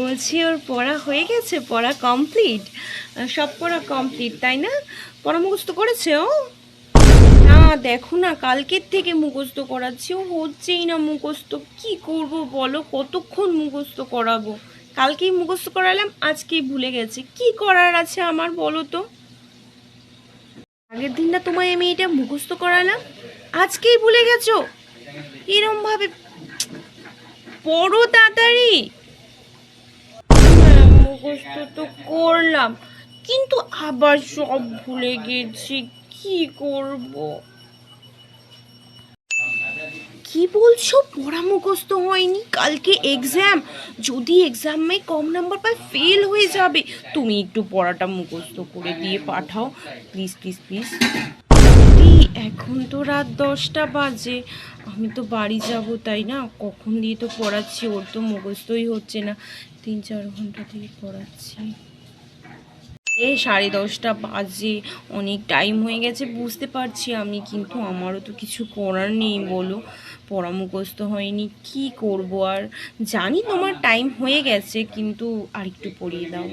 বলছি ওর পড়া হয়ে গেছে, পড়া কমপ্লিট সব পড়া কমপ্লিট তাই না? পড়া মুখস্থ করেছে ও? না, দেখো না, কালকের থেকে মুখস্থ করাচ্ছি, ও হচ্ছেই না মুখস্থ। কি করব বলো? কতক্ষণ মুখস্থ করাবো? কালকেই মুখস্থ করালাম, আজকেই ভুলে গেছে। কি করার আছে আমার বলো তো? আগের দিন না তোমায় আমি এটা মুখস্থ করালাম, আজকেই ভুলে গেছো? এরম ভাবে পড়ো তাড়াতাড়ি। মুখস্থ তো করলাম, কিন্তু আবার সব ভুলে গেছি, কি করব? কি বলছো? পড়া মুখস্থ হয়নি। কালকে এক্সাম যদি এক্সামে কম নাম্বার পায় ফেল হয়ে যাবে। তুমি একটু পড়াটা মুখস্থ করে দিয়ে পাঠাও। প্লিজ প্লিজ প্লিজ এখন তো রাত দশটা বাজে। আমি তো বাড়ি যাব, তাই না? কখন দিয়ে তো পড়াচ্ছি? ওর তো মুখস্থই হচ্ছে না। তিন চার ঘণ্টা থেকে পড়াচ্ছি। এ, সাড়ে দশটা বাজে। অনেক টাইম হয়ে গেছে, বুঝতে পারছি আমি, কিন্তু আমারও তো কিছু করার নেই, বলো। পড়া মুখস্থ হয়নি, কি করব আর? জানি তোমার টাইম হয়ে গেছে, কিন্তু আর একটু পড়িয়ে দাও।